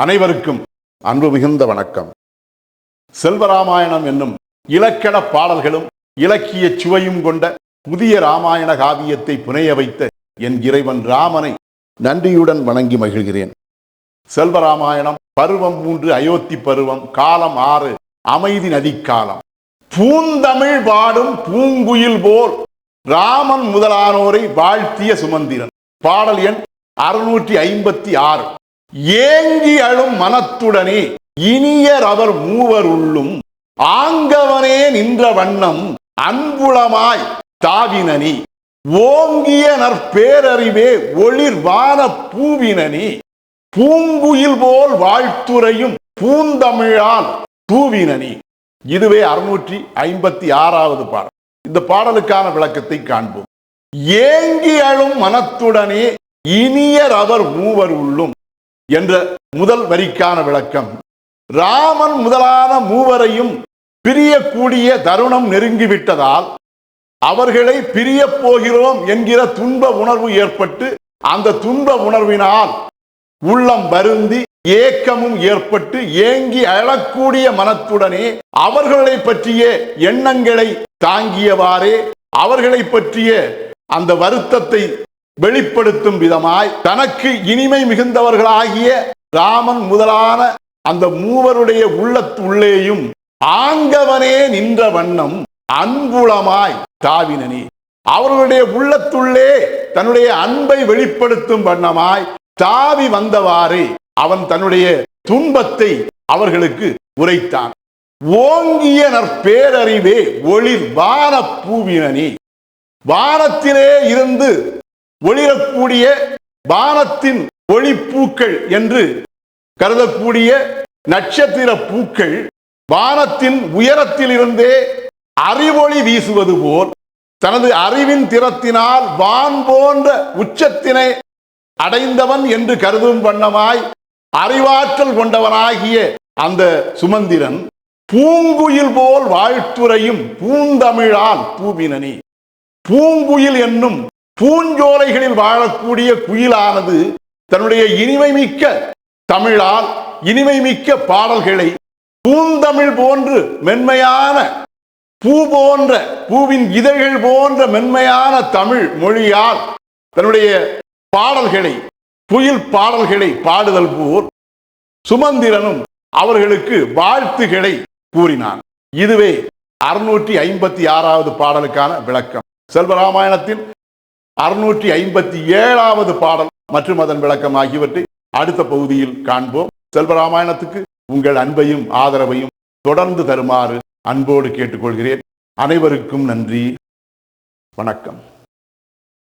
அனைவருக்கும் அன்பு மிகுந்த வணக்கம். செல்வராமாயணம் என்னும் இலக்கண பாடல்களும் இலக்கிய சுவையும் கொண்ட புதிய ராமாயண காவியத்தை புனைய வைத்த என் இறைவன் ராமனை நன்றியுடன் வணங்கி மகிழ்கிறேன். செல்வராமாயணம் பருவம் மூன்று அயோத்தி பருவம் காலம் ஆறு அமைதி நதிக்காலம். பூந்தமிழ் பாடும் பூங்குயில் போல் ராமன் முதலானோரை வாழ்த்திய சுமந்திரன். பாடல் எண் அறுநூற்றி ஐம்பத்தி ஆறு. ஏங்கி அழும் மனத்துடனே இனியர் அவர் மூவர் உள்ளும் ஆங்கவனே நின்ற வண்ணம் அன்புளமாய் தாவினனி. ஓங்கிய நற்பேரறிவே ஒளிர்வான பூவினனி. பூங்குயில் போல் வாழ்த்துரையும் பூந்தமிழால் தூவினனி. இதுவே அறுநூற்றி ஐம்பத்தி ஆறாவது பாடல். இந்த பாடலுக்கான விளக்கத்தை காண்போம். ஏங்கி அழும் மனத்துடனே இனியர் அவர் மூவர் உள்ளும் என்ற முதல் வரிக்கான விளக்கம். ராமன் முதலான மூவரையும் பிரியக்கூடிய தருணம் நெருங்கிவிட்டதால் அவர்களை பிரியப் போகிறோம் என்கிற துன்ப உணர்வு ஏற்பட்டு அந்த துன்ப உணர்வினால் உள்ளம் வருந்தி ஏக்கமும் ஏற்பட்டு ஏங்கி அழக்கூடிய மனத்துடனே அவர்களை பற்றிய எண்ணங்களை தாங்கியவாறே அவர்களை பற்றிய அந்த வருத்தத்தை வெளிப்படுத்தும் விதமாய் தனக்கு இனிமை மிகுந்தவர்களாகிய ராமன் முதலான அந்த மூவருடைய உள்ளத்துள்ளேயும் ஆங்கவனே நின்ற வண்ணம் அன்புளமாய் தாவினனி. அவர்களுடைய உள்ளத்துள்ளே தன்னுடைய அன்பை வெளிப்படுத்தும் வண்ணமாய் தாவி வந்தவாறு அவன் தன்னுடைய துன்பத்தை அவர்களுக்கு உரைத்தான். ஓங்கிய நற்பேரறிவே ஒளிர் வான பூவினனி. வானத்திலே இருந்து ஒளிரக்கூடிய வானத்தின் ஒளிப்பூக்கள் என்று கருதக்கூடிய நட்சத்திர பூக்கள் வானத்தின் உயரத்திலிருந்தே அறிவொளி வீசுவது போல் தனது அறிவின் திறத்தினால் வான் போன்ற உச்சத்தினை அடைந்தவன் என்று கருதும் வண்ணமாய் அறிவாற்றல் கொண்டவனாகிய அந்த சுமந்திரன் பூங்குயில் போல் வாழ்த்துரையும் பூந்தமிழால் பூவினனி. பூங்குயில் என்னும் பூஞ்சோலைகளில் வாழக்கூடிய குயிலானது தன்னுடைய இனிமை மிக்க தமிழால் இனிமை மிக்க பாடல்களை பூந்தமிழ் போன்று மென்மையான பூ போன்ற பூவின் இதழ்கள் போன்ற மென்மையான தமிழ் மொழியால் தன்னுடைய பாடல்களை புயல் பாடல்களை பாடுதல் போல் சுமந்திரனும் அவர்களுக்கு வாழ்த்துகளை கூறினான். இதுவே அறுநூற்றி ஐம்பத்தி ஆறாவது பாடலுக்கான விளக்கம். செல்வராமாயணத்தின் அறுநூற்றி ஐம்பத்தி ஏழாவது பாடல் மற்றும் அதன் விளக்கம் ஆகியவற்றை அடுத்த பகுதியில் காண்போம். செல்வராமாயணத்துக்கு உங்கள் அன்பையும் ஆதரவையும் தொடர்ந்து தருமாறு அன்போடு கேட்டுக்கொள்கிறேன். அனைவருக்கும் நன்றி. வணக்கம்.